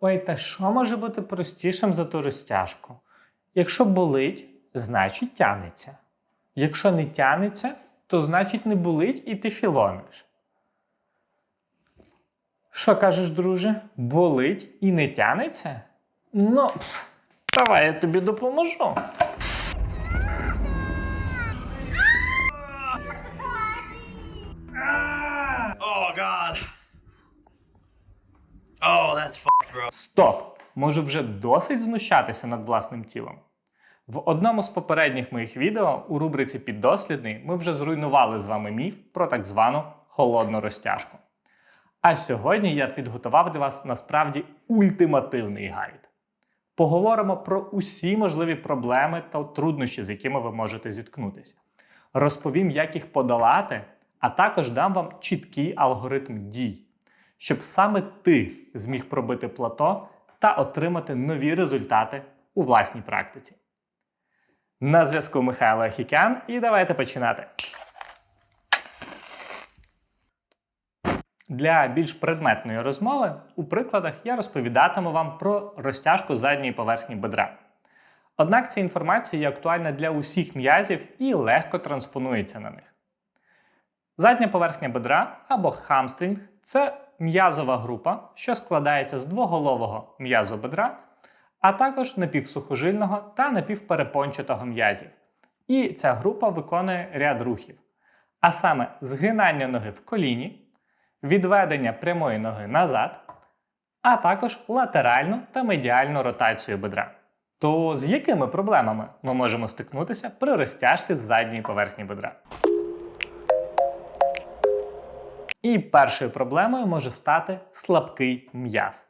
Ой, та що може бути простішим за ту розтяжку? Якщо болить, значить тянеться. Якщо не тянеться, то значить не болить і ти філониш. Що кажеш, друже? Болить і не тянеться? Ну, давай я тобі допоможу. Oh god. Oh, that's fucked, bro. Стоп! Може вже досить знущатися над власним тілом? В одному з попередніх моїх відео у рубриці Піддослідний ми вже зруйнували з вами міф про так звану холодну розтяжку. А сьогодні я підготував для вас насправді ультимативний гайд. Поговоримо про усі можливі проблеми та труднощі, з якими ви можете зіткнутися. Розповім, як їх подолати, а також дам вам чіткий алгоритм дій, щоб саме ти зміг пробити плато та отримати нові результати у власній практиці. На зв'язку Михайло Ахікян, і давайте починати. Для більш предметної розмови у прикладах я розповідатиму вам про розтяжку задньої поверхні бедра. Однак ця інформація є актуальна для усіх м'язів і легко транспонується на них. Задня поверхня бедра або хамстрінг це м'язова група, що складається з двоголового м'язу бедра, а також напівсухожильного та напівперепончатого м'язів. І ця група виконує ряд рухів, а саме згинання ноги в коліні, відведення прямої ноги назад, а також латеральну та медіальну ротацію бедра. То з якими проблемами ми можемо стикнутися при розтяжці задньої поверхні бедра? І першою проблемою може стати слабкий м'яз.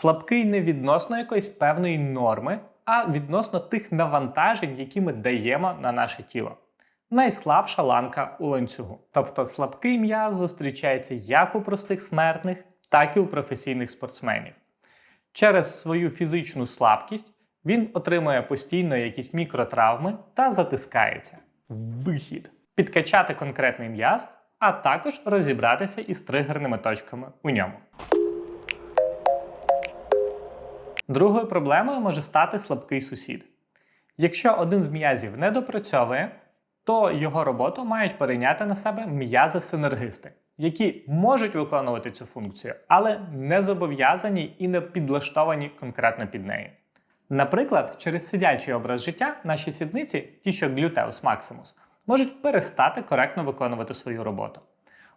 Слабкий не відносно якоїсь певної норми, а відносно тих навантажень, які ми даємо на наше тіло. Найслабша ланка у ланцюгу. Тобто слабкий м'яз зустрічається як у простих смертних, так і у професійних спортсменів. Через свою фізичну слабкість він отримує постійно якісь мікротравми та затискається. Вихід. Підкачати конкретний м'яз, а також розібратися із тригерними точками у ньому. Другою проблемою може стати слабкий сусід. Якщо один з м'язів не допрацьовує, то його роботу мають перейняти на себе м'язи-синергисти, які можуть виконувати цю функцію, але не зобов'язані і не підлаштовані конкретно під неї. Наприклад, через сидячий образ життя наші сідниці, ті, що глютеус максимус, можуть перестати коректно виконувати свою роботу.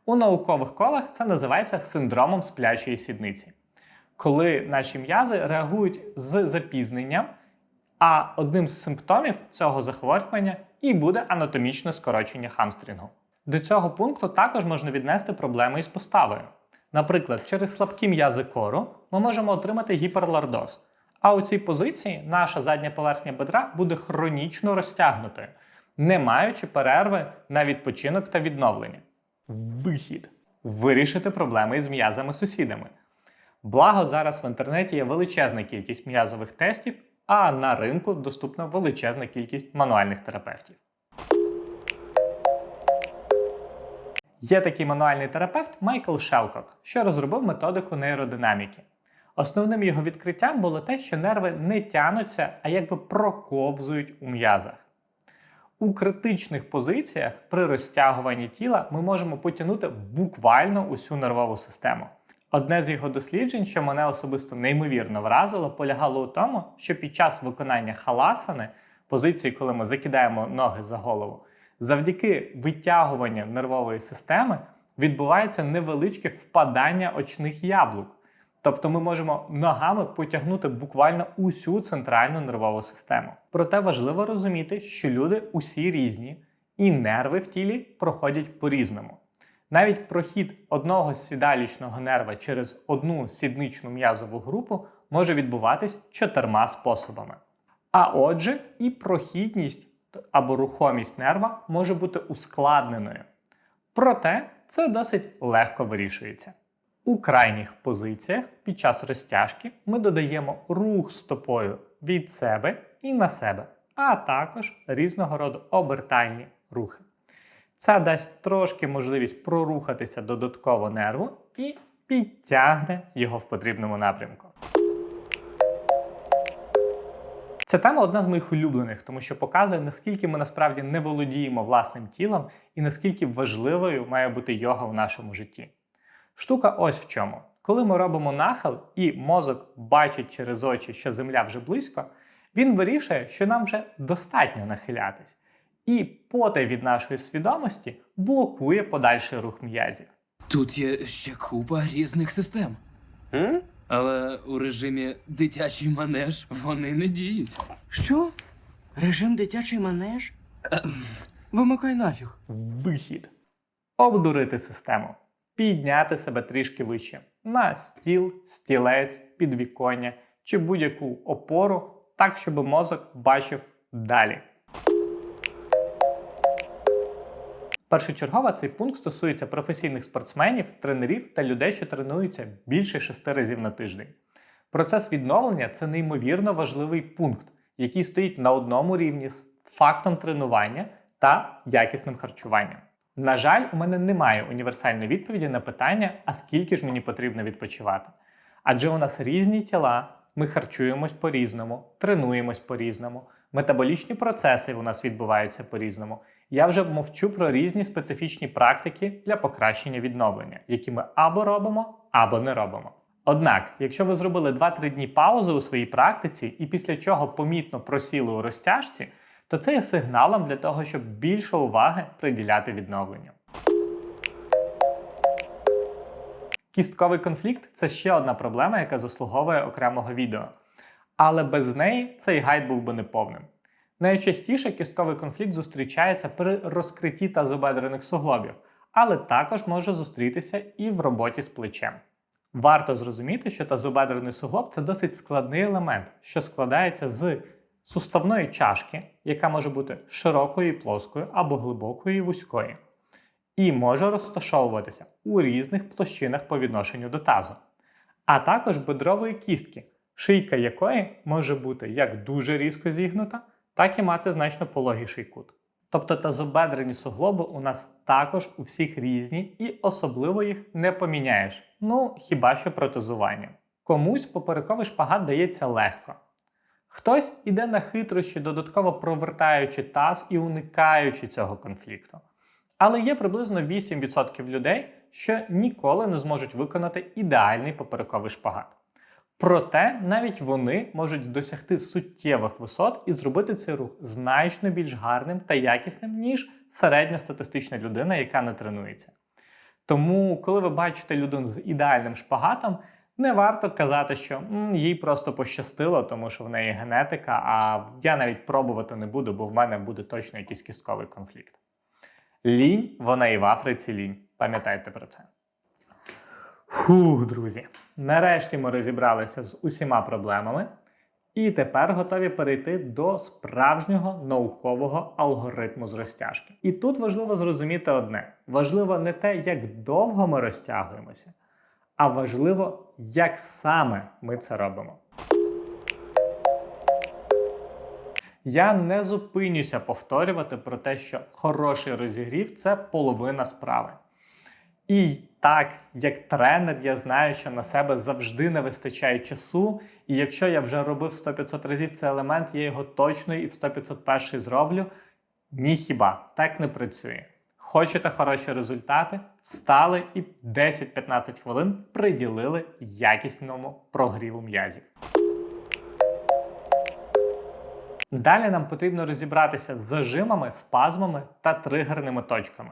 У наукових колах це називається синдромом сплячої сідниці, коли наші м'язи реагують з запізненням, а одним з симптомів цього захворювання і буде анатомічне скорочення хамстрінгу. До цього пункту також можна віднести проблеми із поставою. Наприклад, через слабкі м'язи кору ми можемо отримати гіперлордоз. А у цій позиції наша задня поверхня бедра буде хронічно розтягнутою, не маючи перерви на відпочинок та відновлення. Вихід. Вирішити проблеми із м'язами-сусідами. Благо, зараз в інтернеті є величезна кількість м'язових тестів, а на ринку доступна величезна кількість мануальних терапевтів. Є такий мануальний терапевт Майкл Шелкок, що розробив методику нейродинаміки. Основним його відкриттям було те, що нерви не тянуться, а якби проковзують у м'язах. У критичних позиціях при розтягуванні тіла ми можемо потягнути буквально усю нервову систему. Одне з його досліджень, що мене особисто неймовірно вразило, полягало у тому, що під час виконання халасани, позиції, коли ми закидаємо ноги за голову, завдяки витягуванню нервової системи відбувається невеличке впадання очних яблук. Тобто ми можемо ногами потягнути буквально усю центральну нервову систему. Проте важливо розуміти, що люди усі різні, і нерви в тілі проходять по-різному. Навіть прохід одного сідалічного нерва через одну сідничну м'язову групу може відбуватись чотирма способами. А отже, і прохідність або рухомість нерва може бути ускладненою. Проте це досить легко вирішується. У крайніх позиціях під час розтяжки ми додаємо рух стопою від себе і на себе, а також різного роду обертальні рухи. Це дасть трошки можливість прорухатися додатково нерву і підтягне його в потрібному напрямку. Ця тема одна з моїх улюблених, тому що показує, наскільки ми насправді не володіємо власним тілом і наскільки важливою має бути йога в нашому житті. Штука ось в чому. Коли ми робимо нахил і мозок бачить через очі, що земля вже близько, він вирішує, що нам вже достатньо нахилятись. І потай від нашої свідомості блокує подальший рух м'язів. Тут є ще купа різних систем. Але у режимі дитячий манеж вони не діють. Що? Режим дитячий манеж? Вимикай нафіг. Вихід. Обдурити систему. Підняти себе трішки вище на стіл, стілець, підвіконня чи будь-яку опору, так, щоб мозок бачив далі. Першочергово цей пункт стосується професійних спортсменів, тренерів та людей, що тренуються більше шести разів на тиждень. Процес відновлення це неймовірно важливий пункт, який стоїть на одному рівні з фактом тренування та якісним харчуванням. На жаль, у мене немає універсальної відповіді на питання, а скільки ж мені потрібно відпочивати. Адже у нас різні тіла, ми харчуємось по-різному, тренуємось по-різному, метаболічні процеси у нас відбуваються по-різному. Я вже мовчу про різні специфічні практики для покращення відновлення, які ми або робимо, або не робимо. Однак, якщо ви зробили 2-3 дні паузи у своїй практиці і після чого помітно просіли у розтяжці, то це є сигналом для того, щоб більше уваги приділяти відновленню. Кістковий конфлікт це ще одна проблема, яка заслуговує окремого відео. Але без неї цей гайд був би неповним. Найчастіше кістковий конфлікт зустрічається при розкритті тазобедрених суглобів, але також може зустрітися і в роботі з плечем. Варто зрозуміти, що тазобедрений суглоб це досить складний елемент, що складається з суставної чашки, яка може бути широкою плоскою або глибокою і вузькою, і може розташовуватися у різних площинах по відношенню до тазу, а також бедрової кістки, шийка якої може бути як дуже різко зігнута, так і мати значно пологіший кут. Тобто тазобедрені суглоби у нас також у всіх різні і особливо їх не поміняєш. Ну хіба що протезуванням. Комусь поперековий шпагат дається легко. Хтось іде на хитрощі, додатково провертаючи таз і уникаючи цього конфлікту. Але є приблизно 8% людей, що ніколи не зможуть виконати ідеальний поперековий шпагат. Проте навіть вони можуть досягти суттєвих висот і зробити цей рух значно більш гарним та якісним, ніж середня статистична людина, яка не тренується. Тому, коли ви бачите людину з ідеальним шпагатом, не варто казати, що «М, їй просто пощастило, тому що в неї генетика, а я навіть пробувати не буду, бо в мене буде точно якийсь кістковий конфлікт. Лінь, вона і в Африці лінь. Пам'ятайте про це. Фух, друзі. Нарешті ми розібралися з усіма проблемами, і тепер готові перейти до справжнього наукового алгоритму з розтяжки. І тут важливо зрозуміти одне: важливо не те, як довго ми розтягуємося, а важливо, як саме ми це робимо. Я не зупинюся повторювати про те, що хороший розігрів це половина справи. І так, як тренер, я знаю, що на себе завжди не вистачає часу. І якщо я вже робив 100-500 разів цей елемент, я його точно і в 100-501 зроблю. Ні хіба так не працює. Хочете хороші результати? Встали і 10-15 хвилин приділили якісному прогріву м'язів. Далі нам потрібно розібратися з зажимами, спазмами та тригерними точками.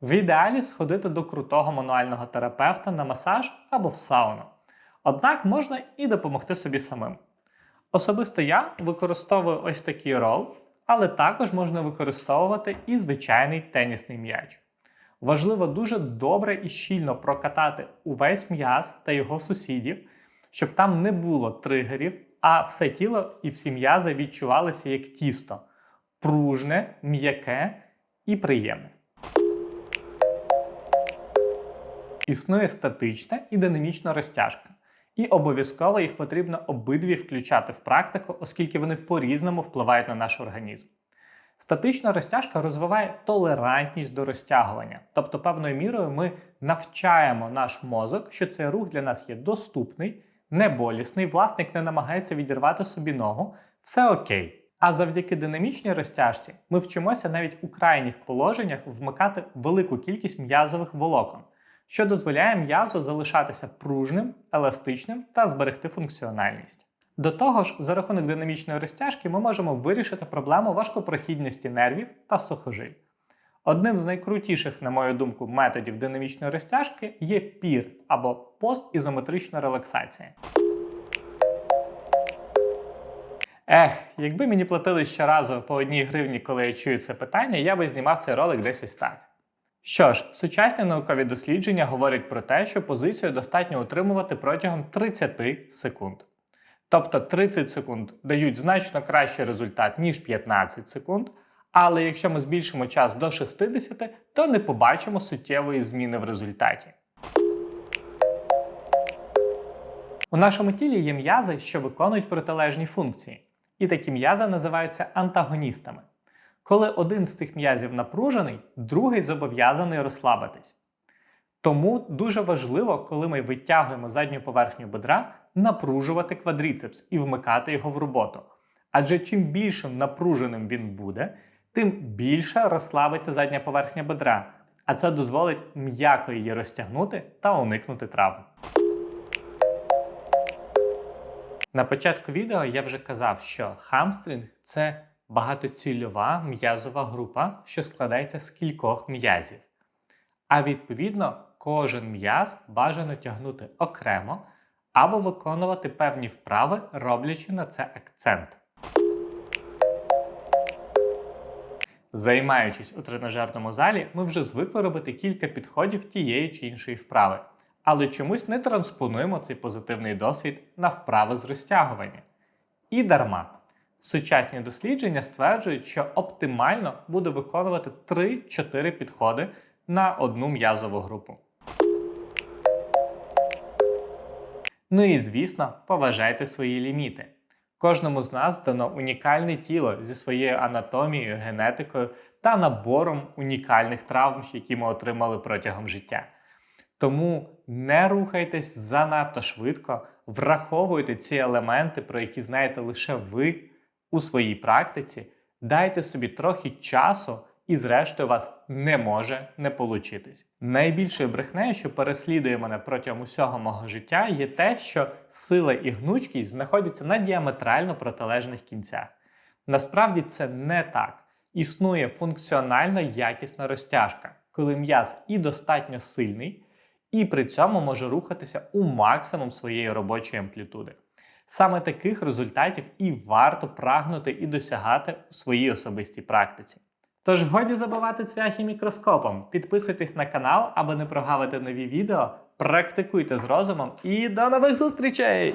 В ідеалі сходити до крутого мануального терапевта на масаж або в сауну. Однак можна і допомогти собі самим. Особисто я використовую ось такий рол, але також можна використовувати і звичайний тенісний м'яч. Важливо дуже добре і щільно прокатати увесь м'яз та його сусідів, щоб там не було тригерів, а все тіло і всі м'язи відчувалися як тісто пружне, м'яке і приємне. Існує статична і динамічна розтяжка. І обов'язково їх потрібно обидві включати в практику, оскільки вони по-різному впливають на наш організм. Статична розтяжка розвиває толерантність до розтягування, тобто певною мірою ми навчаємо наш мозок, що цей рух для нас є доступний, неболісний, власник не намагається відірвати собі ногу, все окей. А завдяки динамічній розтяжці ми вчимося навіть у крайніх положеннях вмикати велику кількість м'язових волокон, що дозволяє м'язу залишатися пружним, еластичним та зберегти функціональність. До того ж, за рахунок динамічної розтяжки ми можемо вирішити проблему важкопрохідності нервів та сухожиль. Одним з найкрутіших, на мою думку, методів динамічної розтяжки є пір або постізометрична релаксація. Ех, якби мені платили щоразу по одній гривні, коли я чую це питання, я би знімав цей ролик десь ось так. Що ж, сучасні наукові дослідження говорять про те, що позицію достатньо утримувати протягом 30 секунд. Тобто 30 секунд дають значно кращий результат, ніж 15 секунд. Але якщо ми збільшимо час до 60, то не побачимо суттєвої зміни в результаті. У нашому тілі є м'язи, що виконують протилежні функції, і такі м'язи називаються антагоністами. Коли один з цих м'язів напружений, другий зобов'язаний розслабитись. Тому дуже важливо, коли ми витягуємо задню поверхню бедра, напружувати квадріцепс і вмикати його в роботу. Адже чим більшим напруженим він буде, тим більше розслабиться задня поверхня бедра, а це дозволить м'яко її розтягнути та уникнути травм. На початку відео я вже казав, що хамстрінг це багатоцільова м'язова група, що складається з кількох м'язів. А відповідно, кожен м'яз бажано тягнути окремо або виконувати певні вправи, роблячи на це акцент. Займаючись у тренажерному залі, ми вже звикли робити кілька підходів тієї чи іншої вправи, але чомусь не транспонуємо цей позитивний досвід на вправи з розтягування. І дарма. Сучасні дослідження стверджують, що оптимально буде виконувати 3-4 підходи на одну м'язову групу. Ну і звісно, поважайте свої ліміти. Кожному з нас дано унікальне тіло зі своєю анатомією, генетикою та набором унікальних травм, які ми отримали протягом життя. Тому не рухайтесь занадто швидко, враховуйте ці елементи, про які знаєте лише ви у своїй практиці, дайте собі трохи часу, і зрештою вас не може не получитись. Найбільшою брехнею, що переслідує мене протягом усього мого життя, є те, що сила і гнучкість знаходяться на діаметрально протилежних кінцях. Насправді це не так. Існує функціонально якісна розтяжка, коли м'яз і достатньо сильний, і при цьому може рухатися у максимум своєї робочої амплітуди. Саме таких результатів і варто прагнути і досягати у своїй особистій практиці. Тож годі забивати цвяхи мікроскопом, підписуйтесь на канал, аби не прогавити нові відео, практикуйте з розумом і до нових зустрічей!